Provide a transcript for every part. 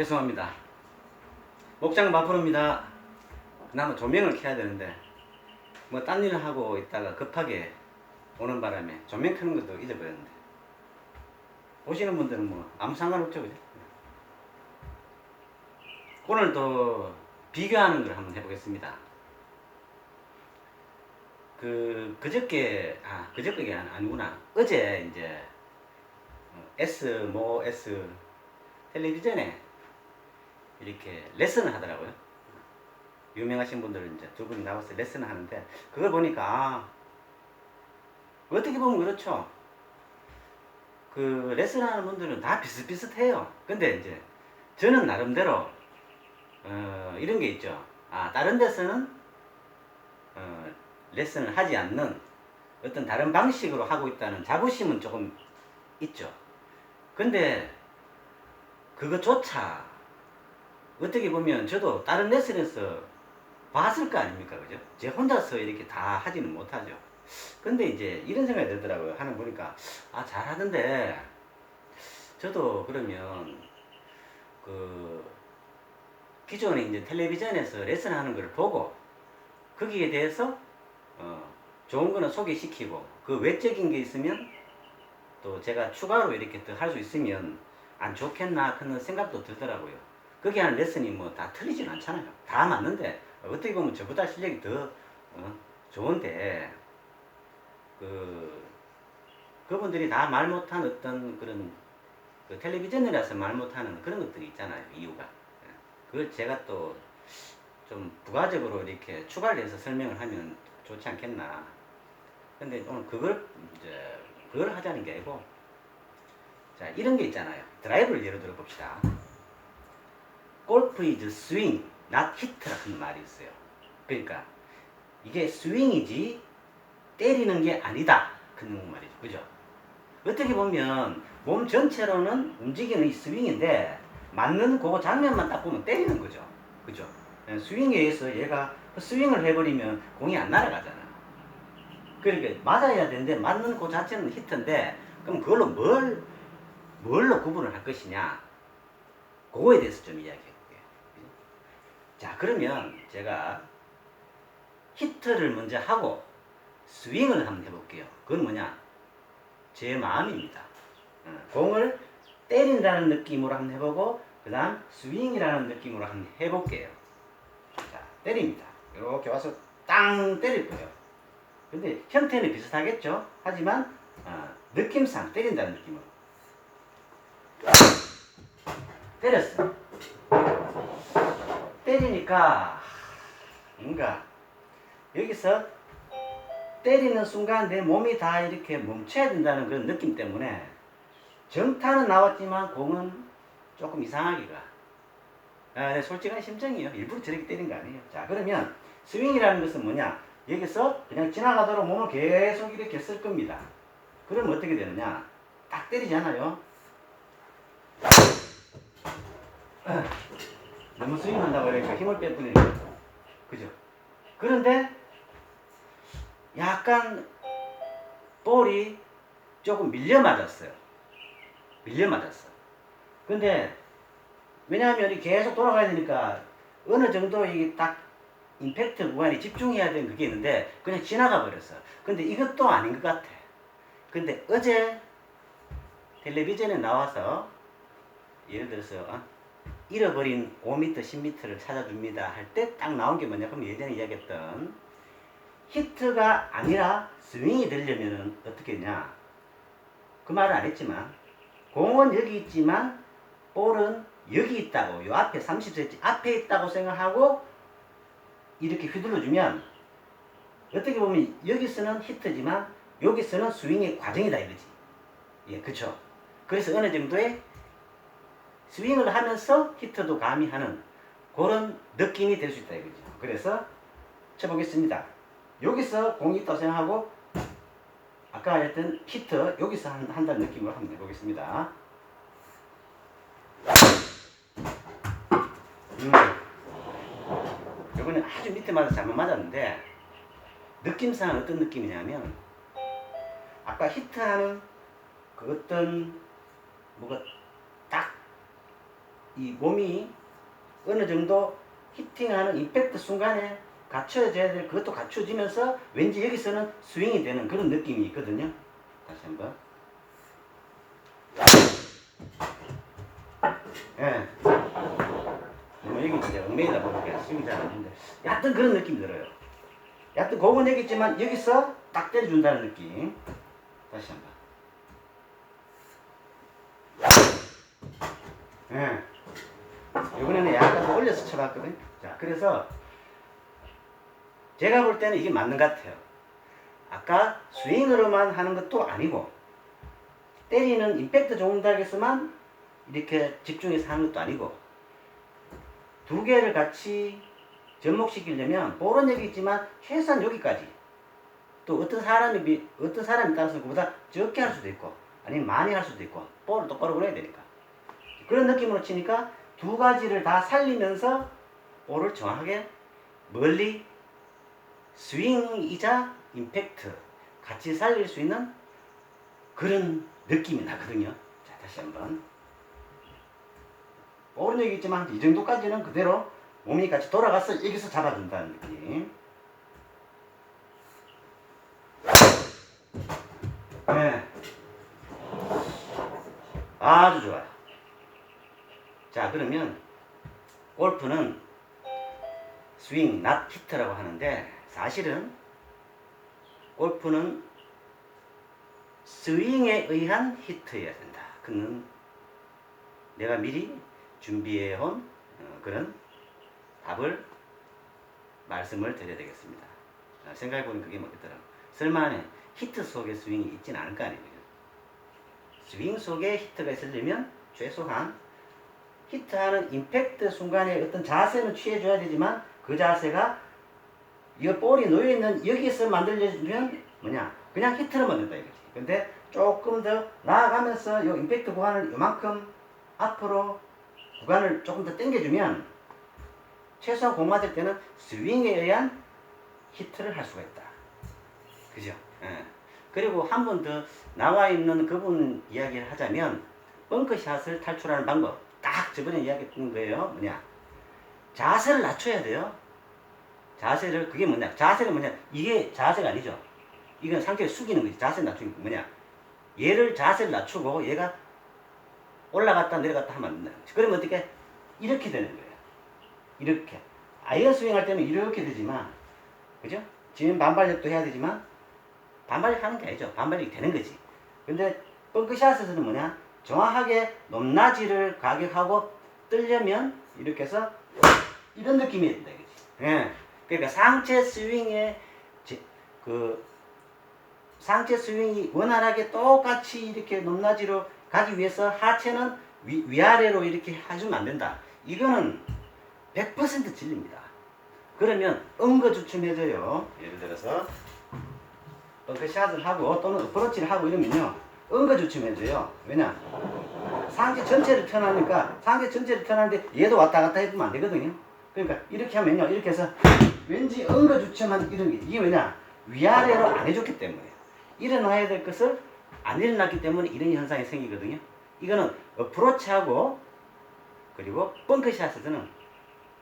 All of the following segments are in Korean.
죄송합니다. 목장 마프로입니다. 그나마 조명을 켜야 되는데 뭐 딴 일을 하고 있다가 급하게 오는 바람에 조명 켜는 것도 잊어버렸는데 오시는 분들은 뭐 아무 상관없죠 그죠? 오늘 또 비교하는 걸 한번 해보겠습니다. 그 그저께 아 그저께가 아니- 아니구나 어제 이제 어, S 모 S 텔레비전에 이렇게 레슨을 하더라고요. 유명하신 분들은 이제 두 분이 나와서 레슨을 하는데 그걸 보니까 아, 어떻게 보면 그렇죠. 그 레슨하는 분들은 다 비슷비슷해요. 근데 이제 저는 나름대로 어, 이런 게 있죠. 아 다른 데서는 어, 레슨을 하지 않는 어떤 다른 방식으로 하고 있다는 자부심은 조금 있죠. 근데 그것조차 어떻게 보면 저도 다른 레슨에서 봤을 거 아닙니까, 그죠? 제 혼자서 이렇게 다 하지는 못하죠. 근데 이제 이런 생각이 들더라고요. 하는 거 보니까 아 잘하던데 저도 그러면 그 기존에 이제 텔레비전에서 레슨 하는 걸 보고 거기에 대해서 어 좋은 거는 소개시키고 그 외적인 게 있으면 또 제가 추가로 이렇게 더 할 수 있으면 안 좋겠나 그런 생각도 들더라고요. 거기 하는 레슨이 뭐 다 틀리진 않잖아요. 다 맞는데 어떻게 보면 저보다 실력이 더 어, 좋은데 그 그분들이 다 말 못한 어떤 그런 그 텔레비전이라서 말 못하는 그런 것들이 있잖아요. 이유가 예. 그걸 제가 또 좀 부가적으로 이렇게 추가를 해서 설명을 하면 좋지 않겠나. 근데 오늘 그걸 이제 그걸 하자는 게 아니고 자 이런 게 있잖아요. 드라이브를 예로 들어 봅시다. 골프 is swing, not hit라는 말이 있어요. 그러니까 이게 스윙이지 때리는 게 아니다. 그런 말이죠. 그죠? 어떻게 보면 몸 전체로는 움직이는 이 스윙인데 맞는 그거 장면만 딱 보면 때리는 거죠. 그죠? 예, 스윙에 의해서 얘가 그 스윙을 해버리면 공이 안 날아가잖아. 그러니까 맞아야 되는데 맞는 그 자체는 히트인데 그럼 그걸로 뭘 뭘로 구분을 할 것이냐? 그거에 대해서 좀 이야기해. 자, 그러면 제가 히트를 먼저 하고 스윙을 한번 해볼게요. 그건 뭐냐? 제 마음입니다. 어, 공을 때린다는 느낌으로 한번 해보고, 그 다음 스윙이라는 느낌으로 한번 해볼게요. 자, 때립니다. 이렇게 와서 땅 때릴 거예요. 근데 형태는 비슷하겠죠? 하지만, 어, 느낌상 때린다는 느낌으로. 때렸어. 때리니까 뭔가 여기서 때리는 순간 내 몸이 다 이렇게 멈춰야 된다는 그런 느낌 때문에 정타는 나왔지만 공은 조금 이상하게 가. 아, 네, 솔직한 심정이에요. 일부러 저렇게 때린 거 아니에요. 자, 그러면 스윙이라는 것은 뭐냐? 여기서 그냥 지나가도록 몸을 계속 이렇게 쓸 겁니다. 그러면 어떻게 되느냐? 딱 때리잖아요. 너무 스윙한다고 그러니까 힘을 빼버리는 거죠. 그죠? 그런데 약간 볼이 조금 밀려 맞았어요. 밀려 맞았어. 근데 왜냐하면 이 계속 돌아가야 되니까 어느 정도 이게 딱 임팩트 구간에 집중해야 되는 그게 있는데 그냥 지나가 버렸어. 근데 이것도 아닌 것 같아. 근데 어제 텔레비전에 나와서 예를 들어서 어? 잃어버린 5m, 10m를 찾아줍니다 할 때 딱 나온 게 뭐냐? 그럼 예전에 이야기했던 히트가 아니라 스윙이 되려면 어떻게 되냐? 그 말은 안 했지만 공은 여기 있지만 볼은 여기 있다고 요 앞에 30cm 앞에 있다고 생각하고 이렇게 휘둘러주면 어떻게 보면 여기서는 히트지만 여기서는 스윙의 과정이다 이거지. 예 그쵸? 그래서 어느 정도의 스윙을 하면서 히트도 가미하는 그런 느낌이 될 수 있다 이거죠. 그래서 쳐보겠습니다. 여기서 공이 있다고 생각하고 아까 했던 히트 여기서 한, 한다는 느낌으로 한번 해보겠습니다. 음. 이거는 아주 밑에 맞아 잘못 맞았는데 느낌상 어떤 느낌이냐면 아까 히트하는 그 어떤 뭐가 딱 이 몸이 어느 정도 히팅하는 임팩트 순간에 갖춰져야 될 그것도 갖춰지면서 왠지 여기서는 스윙이 되는 그런 느낌이 있거든요. 다시 한번. 예. 뭐 여기 이제 엉매이다 보니까 스윙이 잘 안 되는데 얕은 그런 느낌이 들어요. 곡은 여기 있지만 여기서 딱 때려준다는 느낌. 다시 한번. 예. 이번에는 약간 더 올려서 쳐봤거든. 자, 그래서 제가 볼 때는 이게 맞는 것 같아요. 아까 스윙으로만 하는 것도 아니고 때리는 임팩트 종닭에서만 이렇게 집중해서 하는 것도 아니고 두 개를 같이 접목시키려면 볼은 여기 있지만 최소한 여기까지 또 어떤 사람이 비- 어떤 사람에 따라서 그보다 적게 할 수도 있고 아니면 많이 할 수도 있고 볼을 똑바로 보내야 되니까 그런 느낌으로 치니까 두 가지를 다 살리면서 볼을 정확하게 멀리 스윙이자 임팩트 같이 살릴 수 있는 그런 느낌이 나거든요. 자, 다시 한번. 볼은 여기 있지만 이 정도까지는 그대로 몸이 같이 돌아가서 여기서 잡아준다는 느낌. 네. 아주 좋아요. 자, 그러면 골프는 스윙, 낫 히트라고 하는데 사실은 골프는 스윙에 의한 히트여야 된다. 그는 내가 미리 준비해 온 어, 그런 답을 말씀을 드려야 되겠습니다. 생각해 보니 그게 뭐겠더라고. 설마는 히트 속에 스윙이 있진 않을 거 아니에요. 스윙 속에 히트가 있으려면 최소한 히트하는 임팩트 순간에 어떤 자세는 취해줘야 되지만 그 자세가 이 볼이 놓여있는 여기서 만들어주면 뭐냐 그냥 히트를 만든다 이거지 근데 조금 더 나아가면서 이 임팩트 구간을 이만큼 앞으로 구간을 조금 더 당겨주면 최소한 공 맞을 때는 스윙에 의한 히트를 할 수가 있다 그죠? 예. 그리고 한 번 더 나와 있는 그분 이야기를 하자면 벙커샷을 탈출하는 방법 딱 저번에 이야기했던 거예요. 뭐냐? 자세를 낮춰야 돼요. 자세를 그게 뭐냐? 자세가 뭐냐? 이게 자세가 아니죠. 이건 상체를 숙이는 거지. 자세 낮추는 거. 뭐냐? 얘를 자세를 낮추고 얘가 올라갔다 내려갔다 하면 안 된다. 그러면 어떻게? 이렇게 되는 거예요. 이렇게. 아이언 스윙 할 때는 이렇게 되지만 그죠? 지금 반발력도 해야 되지만 반발력 하는 게 아니죠. 반발력이 되는 거지. 근데 벙크샷에서는 뭐냐 정확하게 높낮이를 가격하고 뜨려면 이렇게 해서 이런 느낌이 된다 이거지 예. 그러니까 상체 스윙의 제- 그 상체 스윙이 원활하게 똑같이 이렇게 높낮이로 가기 위해서 하체는 위, 위아래로 이렇게 해주면 안 된다. 이거는 100% 진리입니다. 그러면 응거주춤해져요. 예를 들어서 벙크샷을 하고 또는 어프로치를 하고 이러면요. 응거주춤해져요. 왜냐? 상체 전체를 턴하니까 상체 전체를 턴하는데 얘도 왔다 갔다 해주면 안 되거든요. 그러니까 이렇게 하면요. 이렇게 해서 왠지 응거주춤한 이런 게 이게 왜냐? 위아래로 안 해줬기 때문에 일어나야 될 것을 안 일어났기 때문에 이런 현상이 생기거든요. 이거는 어프로치하고 그리고 벙커샷에서는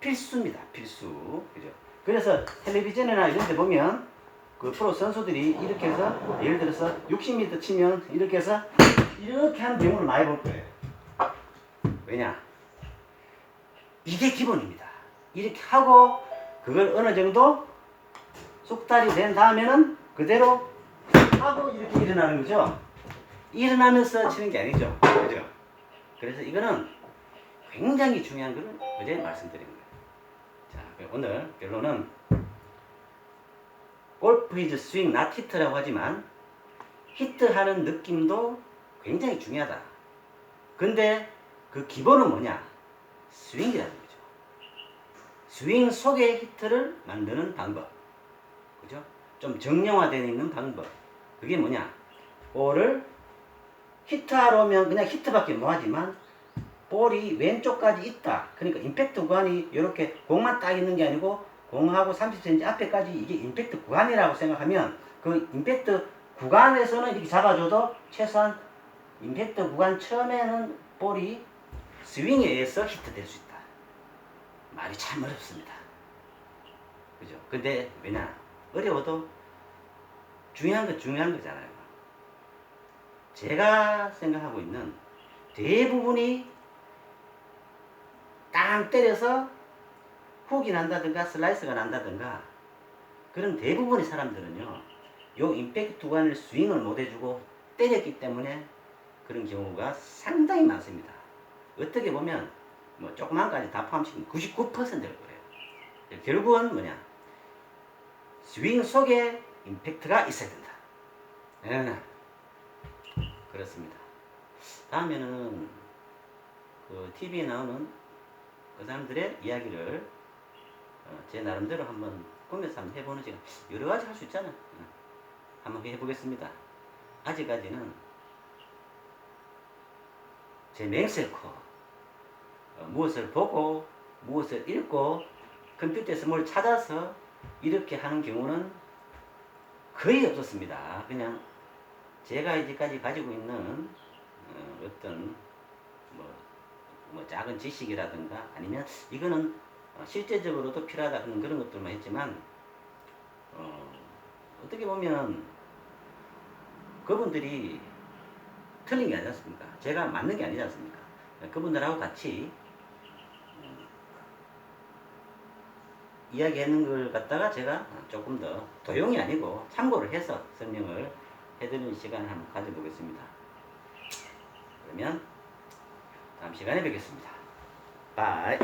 필수입니다. 필수. 그죠? 그래서 텔레비전이나 이런 데 보면 그 프로 선수들이 이렇게 해서 예를 들어서 60m 치면 이렇게 해서 이렇게 하는 경우를 많이 볼 거예요. 왜냐? 이게 기본입니다. 이렇게 하고 그걸 어느 정도 숙달이 된 다음에는 그대로 하고 이렇게 일어나는 거죠. 일어나면서 치는 게 아니죠. 그죠? 그래서 이거는 굉장히 중요한 걸 어제 말씀드린 거예요. 자, 오늘 결론은 골프 이즈 스윙 낫 히트라고 하지만 히트하는 느낌도 굉장히 중요하다. 근데 그 기본은 뭐냐? 스윙이라는 거죠. 스윙 속의 히트를 만드는 방법. 그죠? 좀 정형화되어 있는 방법. 그게 뭐냐? 볼을 히트하러 오면 그냥 히트밖에 못 하지만 볼이 왼쪽까지 있다. 그러니까 임팩트 구간이 이렇게 공만 딱 있는 게 아니고 공하고 30cm 앞에까지 이게 임팩트 구간이라고 생각하면 그 임팩트 구간에서는 이렇게 잡아줘도 최소한 임팩트 구간 처음에는 볼이 스윙에 의해서 히트될 수 있다. 말이 참 어렵습니다. 그죠? 근데 왜냐? 어려워도 중요한 건 중요한 거잖아요. 제가 생각하고 있는 대부분이 땅 때려서 훅이 난다든가 슬라이스가 난다든가 그런 대부분의 사람들은요 요 임팩트 구간을 스윙을 못 해주고 때렸기 때문에 그런 경우가 상당히 많습니다. 어떻게 보면 뭐 조그만 까지 다 포함시키면 99%를 그래요. 결국은 뭐냐? 스윙 속에 임팩트가 있어야 된다. 예. 그렇습니다. 다음에는 그 TV에 나오는 그 사람들의 이야기를 어, 제 나름대로 한번 꾸며서 한번 해보는 시간 여러 가지 할 수 있잖아. 어, 한번 해보겠습니다. 아직까지는 제 맹세코 어, 무엇을 보고 무엇을 읽고 컴퓨터에서 뭘 찾아서 이렇게 하는 경우는 거의 없었습니다. 그냥 제가 이제까지 가지고 있는 어, 어떤 뭐, 뭐 작은 지식이라든가 아니면 이거는 어, 실제적으로도 필요하다 그런 그런 것들만 했지만 어, 어떻게 보면 그분들이 틀린 게 아니지 않습니까? 제가 맞는 게 아니지 않습니까? 그분들하고 같이 음, 이야기하는 걸 갖다가 제가 조금 더 도용이 아니고 참고를 해서 설명을 해드리는 시간을 한번 가져보겠습니다. 그러면 다음 시간에 뵙겠습니다. 바이.